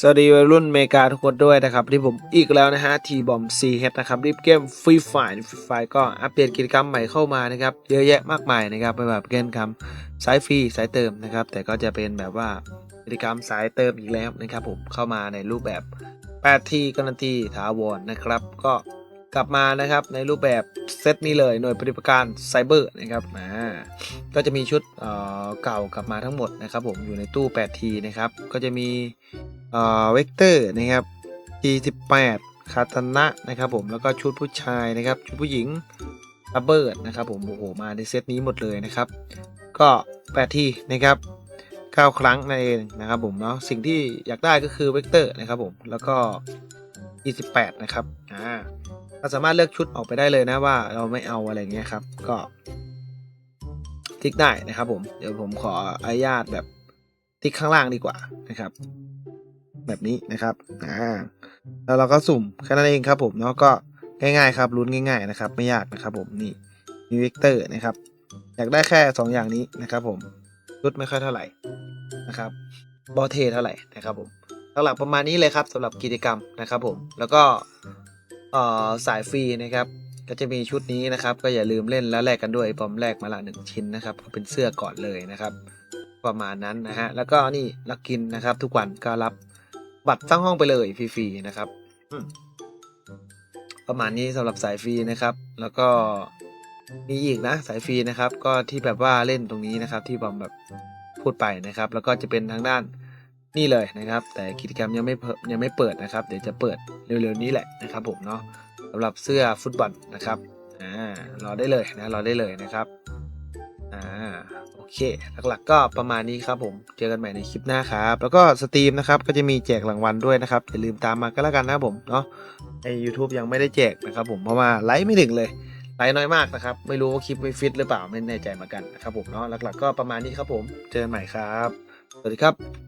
สวัสดีวัยรุ่นเมกาทุกคนด้วยนะครับที่ผมอีกแล้วนะฮะทีบอมซีเฮดนะครับรีบเกมฟรีไฟล์ฟรีไฟล์ก็อัปเดตกิจกรรมใหม่เข้ามานะครับเยอะแยะมากมายนะครับไม่ว่าแบบเกมคำสายฟรีสายเติมนะครับแต่ก็จะเป็นแบบว่ากิจกรรมสายเติมอีกแล้วนะครับผมเข้ามาในรูปแบบ8ทีการันตีถาวรนะครับก็กลับมานะครับในรูปแบบเซตนี้เลยหน่วยปฏิบัติการไซเบอร์นะครับอ่าก็จะมีชุดเอ่อเก่ากลับมาทั้งหมดนะครับผมอยู่ในตู้ 8T นะครับก็จะมี เวกเตอร์นะครับ T18 คาตนะนะครับผมแล้วก็ชุดผู้ชายนะครับ ชุดผู้หญิงระเบิดนะครับผมโอ้โหมาในเซตนี้หมดเลยนะครับ ก็ 8T นะครับ9ครั้งนั่นเองนะครับผมเนาะสิ่งที่อยากได้ก็คือเวกเตอร์นะครับผมแล้วก็ T18 นะครับอ่าเราสามารถเลือกชุดออกไปได้เลยนะว่าเราไม่เอาอะไรเงี้ยครับ ก็ติ๊กได้นะครับผมเดี๋ยวผมขออนุญาตแบบติ๊กข้างล่างดีกว่านะครับ แบบนี้นะครับอ่าแล้วเราก็สุ่มแค่นั้นเองครับผมเนาะก็ง่ายๆครับลุ้นง่าย ๆนะครับ ไม่ยากนะครับผมนี่มีเวกเตอร์นะครับ อยากได้แค่ 2 อย่างนี้นะครับผมชุดไม่ค่อยเท่าไหร่นะครับบอเทเท่าไหร่นะครับผมหลักๆประมาณนี้เลยครับสำหรับกิจกรรมนะครับผมแล้วก็เอ่อสายฟรีนะครับก็จะมีชุดนี้นะครับ ก็อย่าลืมเล่นแล้วแลกกันด้วยปอมแลกมาละหนึ่งชิ้นนะครับเป็นเสื้อก่อนเลยนะครับ ประมาณนั้นนะฮะแล้วก็นี่ลักกินนะครับ ทุกวันก็รับ บัตรทั้งห้องไปเลยฟรีๆนะครับอืมประมาณนี้สำหรับสายฟรีนะครับ แล้วก็มีอีกนะสายฟรีนะครับ ก็ที่แบบว่าเล่นตรงนี้นะครับ ที่บอมแบบพูดไปนะครับ แล้วก็จะเป็นทางด้านนี่เลยนะครับ แต่กิจกรรมยังไม่เปิดยังไม่เปิดนะครับ เดี๋ยวจะเปิดเร็วๆนี้แหละนะครับ ผมเนาะสำหรับเสื้อฟุตบอลนะครับอ่ารอได้เลยนะรอได้เลยนะครับ อ่าโอเค หลักๆก็ประมาณนี้ครับผม เจอกันใหม่ในคลิปหน้าครับ แล้วก็สตรีมนะครับก็จะมีแจกรางวัลด้วยนะครับ อย่าลืมตามมาก็แล้วกันนะครับผมเนาะใน YouTube ยังไม่ได้แจกนะครับผมเพราะว่าไลฟ์ไม่ถึงเลยไลฟ์น้อยมากนะครับ ไม่รู้ว่าคลิปไม่ฟิตหรือเปล่าไม่แน่ใจเหมือนกันนะครับผมเนาะหลักๆ ก็ประมาณนี้ครับผม เจอกันใหม่ครับ สวัสดีครับ